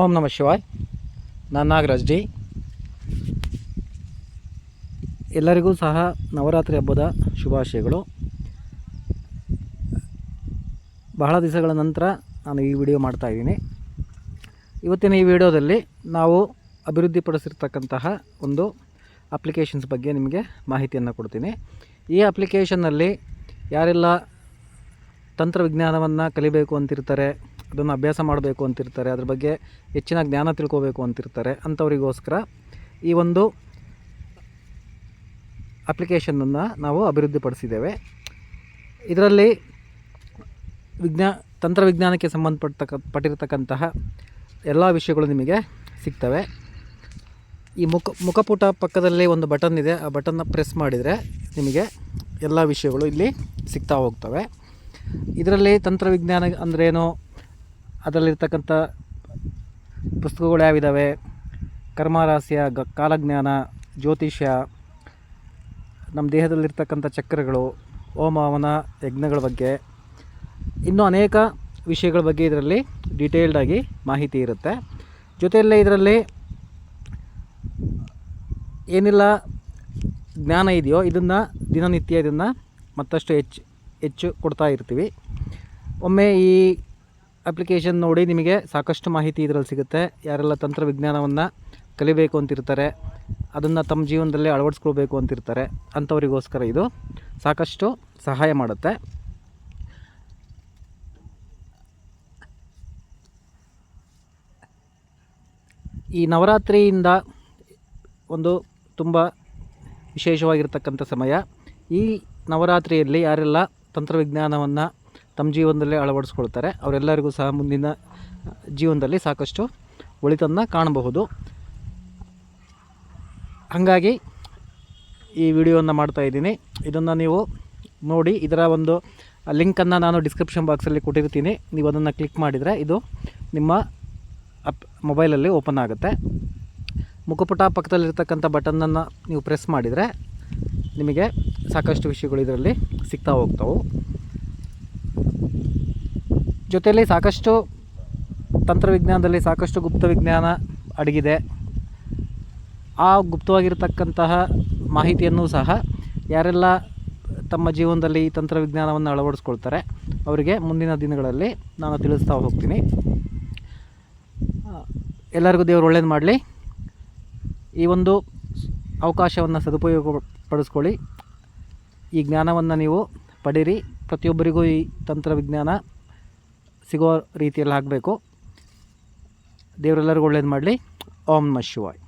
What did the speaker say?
ಓಂ ನಮ ಶಿವಾಯ್. ನಾನು ನಾಗರಾಜ್ ಡಿ. ಎಲ್ಲರಿಗೂ ಸಹ ನವರಾತ್ರಿ ಹಬ್ಬದ ಶುಭಾಶಯಗಳು. ಬಹಳ ದಿವಸಗಳ ನಂತರ ನಾನು ಈ ವಿಡಿಯೋ ಮಾಡ್ತಾ ಇದ್ದೀನಿ. ಇವತ್ತಿನ ಈ ವಿಡಿಯೋದಲ್ಲಿ ನಾವು ಅಭಿವೃದ್ಧಿಪಡಿಸಿರ್ತಕ್ಕಂತಹ ಒಂದು ಅಪ್ಲಿಕೇಶನ್ಸ್ ಬಗ್ಗೆ ನಿಮಗೆ ಮಾಹಿತಿಯನ್ನು ಕೊಡ್ತೀನಿ. ಈ ಅಪ್ಲಿಕೇಶನ್ನಲ್ಲಿ ಯಾರೆಲ್ಲ ತಂತ್ರವಿಜ್ಞಾನವನ್ನು ಕಲಿಬೇಕು ಅಂತಿರ್ತಾರೆ ಅದನ್ನು ಅಭ್ಯಾಸ ಮಾಡಬೇಕು ಅಂತಿರ್ತಾರೆ, ಅದ್ರ ಬಗ್ಗೆ ಹೆಚ್ಚಿನ ಜ್ಞಾನ ತಿಳ್ಕೋಬೇಕು ಅಂತಿರ್ತಾರೆ ಅಂಥವರಿಗೋಸ್ಕರ ಈ ಒಂದು ಅಪ್ಲಿಕೇಶನನ್ನು ನಾವು ಅಭಿವೃದ್ಧಿಪಡಿಸಿದ್ದೇವೆ. ಇದರಲ್ಲಿ ವಿಜ್ಞಾ, ತಂತ್ರವಿಜ್ಞಾನಕ್ಕೆ ಸಂಬಂಧಪಟ್ಟಕ ಪಟ್ಟಿರ್ತಕ್ಕಂತಹ ಎಲ್ಲ ವಿಷಯಗಳು ನಿಮಗೆ ಸಿಗ್ತವೆ. ಈ ಮುಖ, ಮುಖಪುಟ ಪಕ್ಕದಲ್ಲಿ ಒಂದು ಬಟನ್ ಇದೆ, ಆ ಬಟನ್ನ ಪ್ರೆಸ್ ಮಾಡಿದರೆ ನಿಮಗೆ ಎಲ್ಲ ವಿಷಯಗಳು ಇಲ್ಲಿ ಸಿಗ್ತಾ ಹೋಗ್ತವೆ. ಇದರಲ್ಲಿ ತಂತ್ರವಿಜ್ಞಾನ ಅಂದ್ರೇನು ಅದರಲ್ಲಿರ್ತಕ್ಕಂಥ ಪುಸ್ತಕಗಳು ಯಾವಿದ್ದಾವೆ ಕರ್ಮರಾಸ್ಯ ಗ, ಕಾಲಜ್ಞಾನ, ಜ್ಯೋತಿಷ್ಯ, ನಮ್ಮ ದೇಹದಲ್ಲಿರ್ತಕ್ಕಂಥ ಚಕ್ರಗಳು, ಹೋಮ, ಹವನ, ಯಜ್ಞಗಳ ಬಗ್ಗೆ. ಇನ್ನೂ ಅನೇಕ ವಿಷಯಗಳ ಬಗ್ಗೆ ಇದರಲ್ಲಿ ಡೀಟೇಲ್ಡಾಗಿ ಮಾಹಿತಿ ಇರುತ್ತೆ. ಜೊತೆಯಲ್ಲೇ ಇದರಲ್ಲಿ ಏನೆಲ್ಲ ಜ್ಞಾನ ಇದೆಯೋ, ಇದನ್ನು ದಿನನಿತ್ಯ ಇದನ್ನು ಮತ್ತಷ್ಟು ಹೆಚ್ಚು ಹೆಚ್ಚು ಕೊಡ್ತಾ ಇರ್ತೀವಿ. ಒಮ್ಮೆ ಈ ಅಪ್ಲಿಕೇಶನ್ ನೋಡಿ ನಿಮಗೆ ಸಾಕಷ್ಟು ಮಾಹಿತಿ ಇದರಲ್ಲಿ ಸಿಗುತ್ತೆ. ಯಾರೆಲ್ಲ ತಂತ್ರವಿಜ್ಞಾನವನ್ನು ಕಲಿಬೇಕು ಅಂತಿರ್ತಾರೆ, ಅದನ್ನು ತಮ್ಮ ಜೀವನದಲ್ಲಿ ಅಳವಡಿಸ್ಕೊಳ್ಬೇಕು ಅಂತಿರ್ತಾರೆ, ಅಂಥವರಿಗೋಸ್ಕರ ಇದು ಸಾಕಷ್ಟು ಸಹಾಯ ಮಾಡುತ್ತೆ. ಈ ನವರಾತ್ರಿಯಿಂದ ಒಂದು ತುಂಬ ವಿಶೇಷವಾಗಿರ್ತಕ್ಕಂಥ ಸಮಯ. ಈ ನವರಾತ್ರಿಯಲ್ಲಿ ಯಾರೆಲ್ಲ ತಂತ್ರವಿಜ್ಞಾನವನ್ನು ತಮ್ಮ ಜೀವನದಲ್ಲೇ ಅಳವಡಿಸ್ಕೊಳ್ತಾರೆ. ಅವರೆಲ್ಲರಿಗೂ ಸಹ ಮುಂದಿನ ಜೀವನದಲ್ಲಿ ಸಾಕಷ್ಟು ಒಳಿತನ್ನು ಕಾಣಬಹುದು. ಹಾಗಾಗಿ ಈ ವಿಡಿಯೋವನ್ನು ಮಾಡ್ತಾ ಇದ್ದೀನಿ. ಇದನ್ನು ನೀವು ನೋಡಿ, ಇದರ ಒಂದು ಲಿಂಕನ್ನು ನಾನು ಡಿಸ್ಕ್ರಿಪ್ಷನ್ ಬಾಕ್ಸಲ್ಲಿ ಕೊಟ್ಟಿರ್ತೀನಿ. ನೀವು ಅದನ್ನು ಕ್ಲಿಕ್ ಮಾಡಿದರೆ ಇದು ನಿಮ್ಮ ಅಪ್, ಮೊಬೈಲಲ್ಲಿ ಓಪನ್ ಆಗುತ್ತೆ. ಮುಖಪುಟ ಪಕ್ಕದಲ್ಲಿರ್ತಕ್ಕಂಥ ಬಟನನ್ನು ನೀವು ಪ್ರೆಸ್ ಮಾಡಿದರೆ ನಿಮಗೆ ಸಾಕಷ್ಟು ವಿಷಯಗಳು ಇದರಲ್ಲಿ ಸಿಗ್ತಾ ಹೋಗ್ತಾವೆ. ಜೊತೆಯಲ್ಲಿ ಸಾಕಷ್ಟು ತಂತ್ರವಿಜ್ಞಾನದಲ್ಲಿ ಸಾಕಷ್ಟು ಗುಪ್ತ ವಿಜ್ಞಾನ ಅಡಗಿದೆ. ಆ ಗುಪ್ತವಾಗಿರತಕ್ಕಂತಹ ಮಾಹಿತಿಯನ್ನು ಸಹ ಯಾರೆಲ್ಲ ತಮ್ಮ ಜೀವನದಲ್ಲಿ ಈ ತಂತ್ರವಿಜ್ಞಾನವನ್ನು ಅಳವಡಿಸ್ಕೊಳ್ತಾರೆ, ಅವರಿಗೆ ಮುಂದಿನ ದಿನಗಳಲ್ಲಿ ನಾನು ತಿಳಿಸ್ತಾ ಹೋಗ್ತೀನಿ. ಎಲ್ಲರಿಗೂ ದೇವರು ಒಳ್ಳೇದು ಮಾಡಲಿ. ಈ ಒಂದು ಅವಕಾಶವನ್ನು ಸದುಪಯೋಗ ಪಡಿಸ್ಕೊಳ್ಳಿ ಈ ಜ್ಞಾನವನ್ನು ನೀವು ಪಡೀರಿ ಪ್ರತಿಯೊಬ್ಬರಿಗೂ ಈ ತಂತ್ರವಿಜ್ಞಾನ ಸಿಗೋ ರೀತಿಯಲ್ಲಿ ಆಗಬೇಕು ದೇವರೆಲ್ಲರಿಗೂ ಒಳ್ಳೇದು ಮಾಡಲಿ. ಓಂ ನಮ ಶಿವಾಯ್.